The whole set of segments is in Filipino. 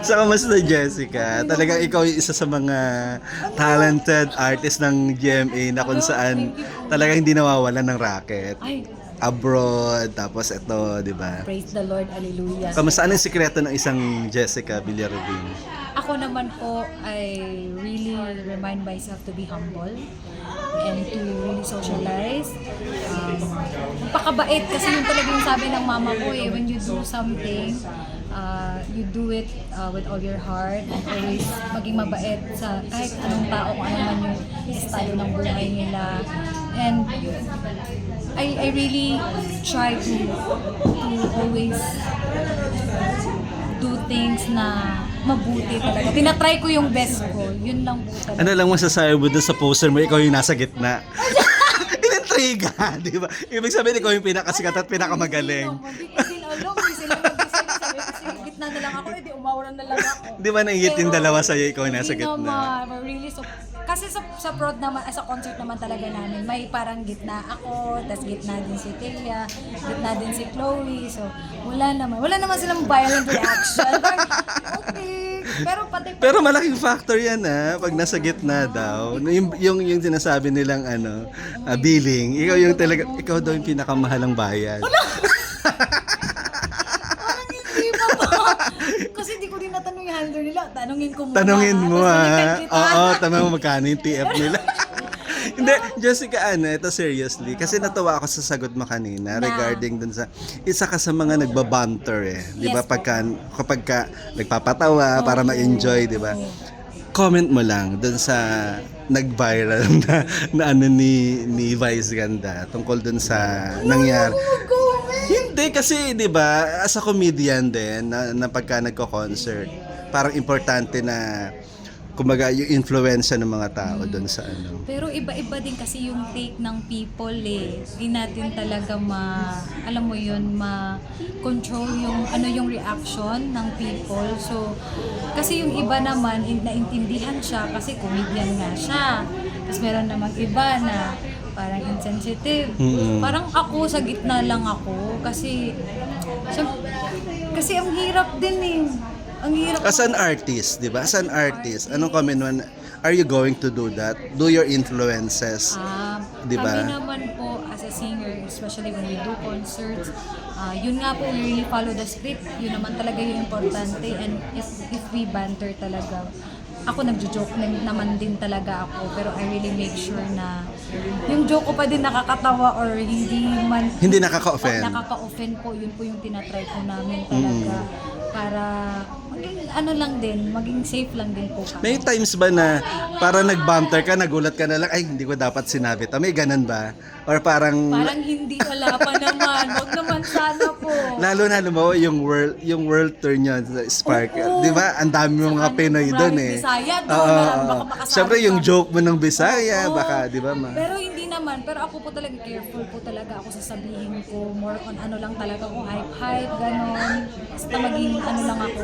So, kamusta Jessica? Talagang ikaw yung isa sa mga talented artist ng GMA na kung saan talagang hindi nawawalan ng racket. Ay, Abroad, tapos ito, di ba? praise the Lord, hallelujah. Kamusta? Anong sikreto ng isang Jessica Villarubin? Ako naman po, I really remind myself to be humble and to really socialize. Pakabait kasi yun talaga yung sabi ng mama ko eh, when you do something, uh, you do it uh, with all your heart and always maging mabait sa kahit anong tao, kung ano man yung estado ng buhay nila. And I, I really try to, to always do things na mabuti talaga. Tinatry ko yung best ko. Yun lang po talaga. Ano lang masasabi mo dun sa poster mo, ikaw yung nasa gitna? Inintriga, di ba? Ibig sabihin, ikaw yung pinakasikat at pinakamagaling. Hindi alam. Hindi sila mag-design. Sabi ko, sige, gitna na lang ako. Eh, di umawalan na lang ako. Di ba naingit yung dalawa sa'yo, ikaw yung nasa hindi gitna? naman. We're really so... Kasi sa, sa prod naman, sa concert naman talaga namin, may parang gitna ako, tas gitna din si Thea, gitna din si Chloe. So, wala naman. Wala naman silang violent reaction. Parang, okay. Pero pati Pero malaking factor yan ah, pag nasa gitna daw. Yung, yung, yung sinasabi nilang ano, ah, billing, ikaw yung talaga, ikaw daw yung pinakamahalang bayad. Parang hindi pa ba? Kasi hindi ko din natanong yung handler nila. Tanungin ko muna. Tanungin mo Tapos ah. balikan kita. Oo, tanong mo magkano yung TF nila. Hindi, Jessica, ano, ito seriously. Kasi natuwa ako sa sagot mo kanina Na? regarding dun sa, isa ka sa mga nagbabanter eh. Di ba? Yes po. Pagka, kapag ka nagpapatawa para ma-enjoy, di ba? Comment mo lang dun sa nag-viral na, na ano ni, ni Vice Ganda tungkol dun sa nangyari. Hindi kasi 'di ba as a comedian din na, na pagka nagko-concert parang importante na kumbaga yung influensya ng mga tao doon sa ano. Pero iba-iba din kasi yung take ng people eh. Di natin talaga ma, alam mo yun, ma-control yung ano yung reaction ng people. So, kasi yung iba naman, in- naintindihan siya kasi comedian nga siya. Tapos meron namang iba na parang insensitive. Mm-mm. Parang ako, sa gitna lang ako. Kasi, syem- kasi ang hirap din eh. Ang hirap. As an artist, 'di ba? As an artist, anong comment mo na- are you going to do that? Do your influences. Um, Di ba? Kami naman po as a singer, especially when we do concerts, ah, yun nga po, we really follow the script. Yun naman talaga yung importante. And if, if we banter talaga, ako nagjo-joke na- naman din talaga ako. Pero I really make sure na yung joke ko pa din nakakatawa or hindi man... Hindi nakaka-offend. Nakaka-offend po. Yun po yung tinatry po namin talaga. Para maging ano lang din, maging safe lang din po kami. May times ba na para nag-banter ka, nagulat ka na lang, ay hindi ko dapat sinabi. to. May ganun ba? Or parang Parang hindi wala pa naman. Huwag naman sana po. Lalo na lumawa yung world yung world tour niyo sa Spark. Oo. 'Di ba? Ang dami mong mga Pinoy doon eh. Bisaya doon, Oo, na oo. baka Siyempre yung ka. joke mo ng Bisaya, Oo. baka 'di ba ma? Pero hindi naman. Pero ako po talaga careful po talaga ako sa sabihin ko. More on ano lang talaga ako. Hype-hype, ganon. Basta maging ano lang ako.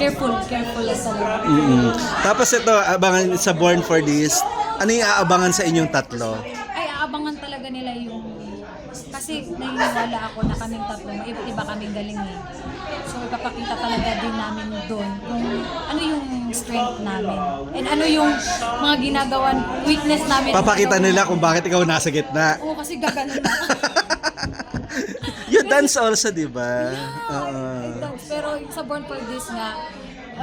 Careful, careful lang talaga. Mm. Tapos ito, abangan sa Born for This. Ano yung aabangan sa inyong tatlo? Ay, aabangan talaga nila yung... Kasi naniniwala ako na kaming tatlo, iba't iba kaming galing eh. So, ipapakita talaga din namin doon kung ano yung strength namin. And ano yung mga ginagawan, weakness namin. Papakita nila kung bakit ikaw nasa gitna. Oo, kasi gaganon na. You dance also, 'di ba? Oo. Dance. Pero sa Born for This nga,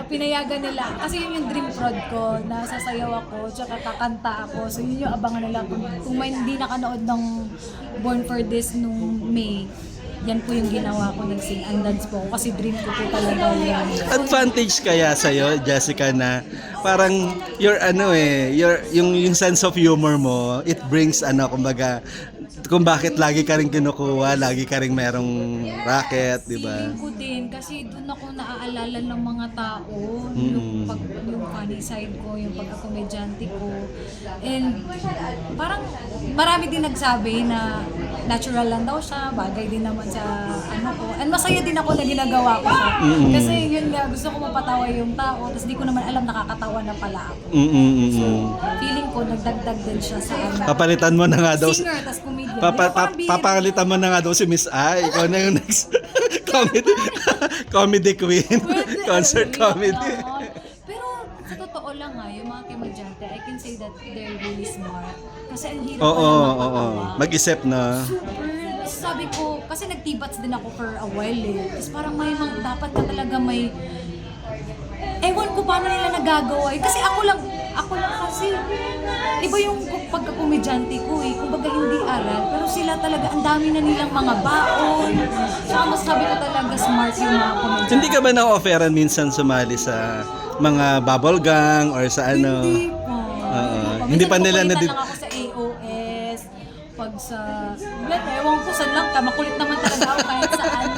pinayagan nila. Kasi yun yung dream prod ko, na sasayaw ako, tsaka kakanta ako. So yun yung abangan nila. Kung, kung may hindi nakanood ng Born for This nung May, yan po yung ginawa ko, nag-sing and dance po. Kasi dream ko po talaga yan. Advantage kaya sa Jessica na parang your ano eh, your yung yung sense of humor mo, it brings ano kumbaga kung bakit lagi ka rin kinukuha, lagi ka rin merong racket, 'di ba? Feeling ko din, kasi doon ako naaalala ng mga tao, Mm. yung, pag, yung funny side ko, yung pagkakomedyante ko. And parang marami din nagsabi na natural lang daw siya, bagay din naman sa ano ko. And masaya din ako na ginagawa ko siya. Mm-mm. Kasi yun nga, gusto ko mapatawa yung tao, tapos di ko naman alam nakakatawa na pala ako. Mm, mm, mm, So, feeling ko, nagdagdag din siya sa ano. Papalitan mo na nga daw Singer, tapos comedian. Papa, pa, papalitan mo na nga daw si Miss A. Ikaw na yung next comedy. comedy queen. Pwede, Concert comedy. Pero sa totoo lang nga, yung mga komedyante, I can say that they're really smart. Kasi ang hirap Oo, pa oo, oo. Mag-isip na. Super. Sabi ko, kasi nagtibats din ako for a while eh. Tapos parang may mga, dapat ka talaga may, ewan ko paano nila nagagawa eh. Kasi ako lang, ako lang kasi, iba yung pagkakomedyante ko eh. Kumbaga hindi aral, pero sila talaga, ang dami na nilang mga baon. Saka mas sabi ko talaga smart yung mga komedyante. Hindi ka ba na-offeran minsan sumali sa mga bubble gang or sa ano? Hindi pa. Oo. Minsan Hindi pa nila lang ako sa AOS. Pag sa... Wala, ewan ko saan lang ka. Makulit naman talaga ako kahit saan.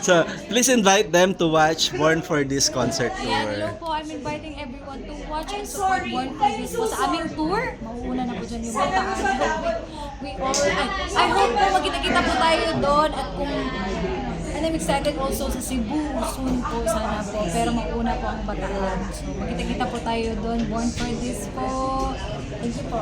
So, please invite them to watch Born for this concert Ayan, hello tour. po. I'm inviting everyone to watch and support Born for This po sa aming tour. Mauuna na po dyan yung bataan. We all... I, I hope po magkita-kita po tayo doon at kung... And I'm excited also sa Cebu. Soon po sana po. Pero mauna po ang bataan. So magkita-kita po tayo doon. Born for This po. Thank you po.